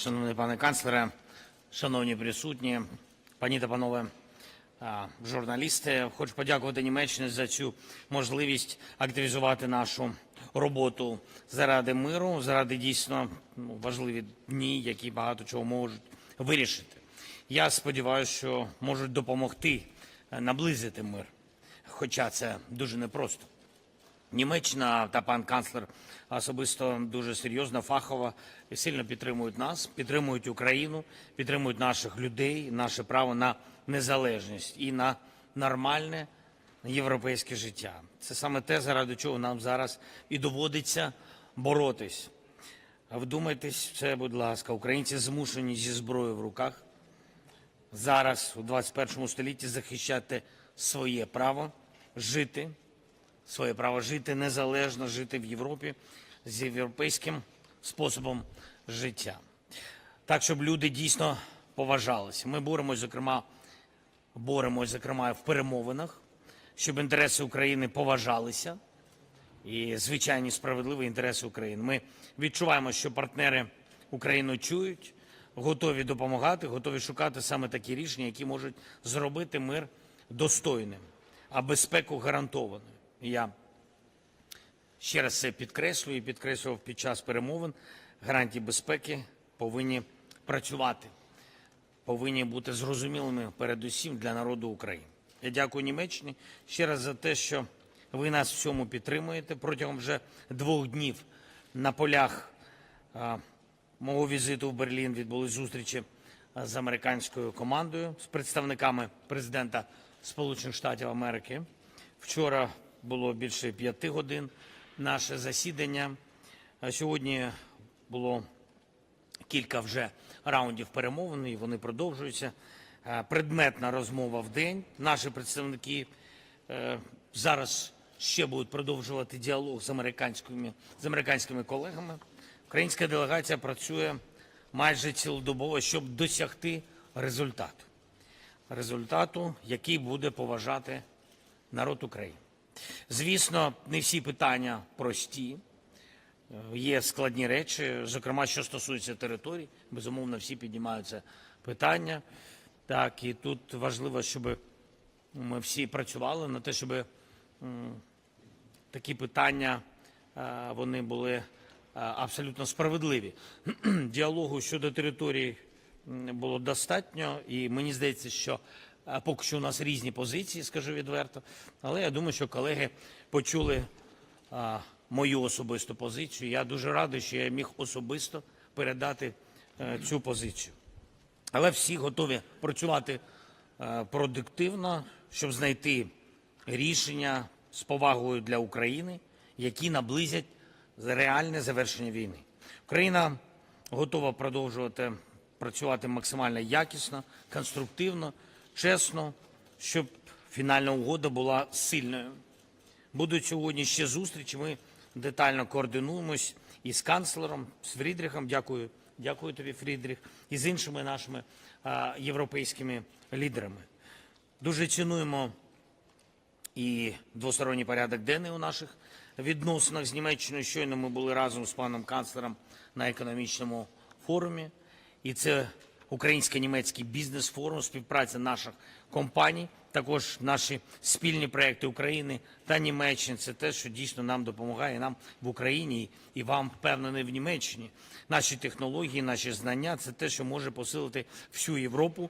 Шановний пане канцлере, шановні присутні, пані та панове журналісти, хочу подякувати Німеччині за цю можливість активізувати нашу роботу заради миру, заради дійсно ну, важливі дні, які багато чого можуть вирішити. Я сподіваюся, що можуть допомогти е, наблизити мир, хоча це дуже непросто. Німеччина та пан канцлер особисто дуже серйозно, фахово і сильно підтримують нас, підтримують Україну, підтримують наших людей, наше право на незалежність і на нормальне європейське життя. Це саме те, заради чого нам зараз і доводиться боротись. Вдумайтесь це, будь ласка, українці змушені зі зброєю в руках зараз у 21 столітті захищати своє право жити своє право жити незалежно, жити в Європі з європейським способом життя. Так, щоб люди дійсно поважалися. Ми боремось, зокрема, боремось, зокрема, в перемовинах, щоб інтереси України поважалися і звичайні справедливі інтереси України. Ми відчуваємо, що партнери Україну чують, готові допомагати, готові шукати саме такі рішення, які можуть зробити мир достойним, а безпеку гарантованою. Я ще раз це підкреслюю і підкреслював під час перемовин. Гарантії безпеки повинні працювати, повинні бути зрозумілими передусім для народу України. Я дякую Німеччині ще раз за те, що ви нас в цьому підтримуєте протягом вже двох днів на полях мого візиту в Берлін відбулись зустрічі з американською командою, з представниками президента Сполучених Штатів Америки. Вчора було більше п'яти годин наше засідання. Сьогодні було кілька вже раундів перемовин, і вони продовжуються. Е, Предметна розмова в день. Наші представники е, зараз ще будуть продовжувати діалог з американськими, з американськими колегами. Українська делегація працює майже цілодобово, щоб досягти результату. Результату, який буде поважати народ України. Звісно, не всі питання прості. Е, Є складні речі, зокрема, що стосується територій. Безумовно, всі піднімаються питання. Так, і тут важливо, щоб ми всі працювали на те, щоб такі питання е, вони були е, абсолютно справедливі. Діалогу щодо територій м, було достатньо, і мені здається, що поки що у нас різні позиції, скажу відверто. Але я думаю, що колеги почули мою особисту позицію. Я дуже радий, що я міг особисто передати е, цю позицію. Але всі готові працювати е, продуктивно, щоб знайти рішення з повагою для України, які наблизять реальне завершення війни. Україна готова продовжувати працювати максимально якісно, конструктивно, чесно, щоб фінальна угода була сильною. Будуть сьогодні ще зустрічі. Ми детально координуємось із канцлером, з Фрідрихом. Дякую, дякую тобі, Фрідрих, і з іншими нашими а, європейськими лідерами. Дуже цінуємо і двосторонній порядок денний у наших відносинах з Німеччиною. Щойно ми були разом з паном канцлером на економічному форумі. І це українсько-німецький бізнес-форум, співпраця наших компаній, також наші спільні проекти України та Німеччини. Це те, що дійсно нам допомагає нам в Україні і вам впевнений в Німеччині. Наші технології, наші знання це те, що може посилити всю Європу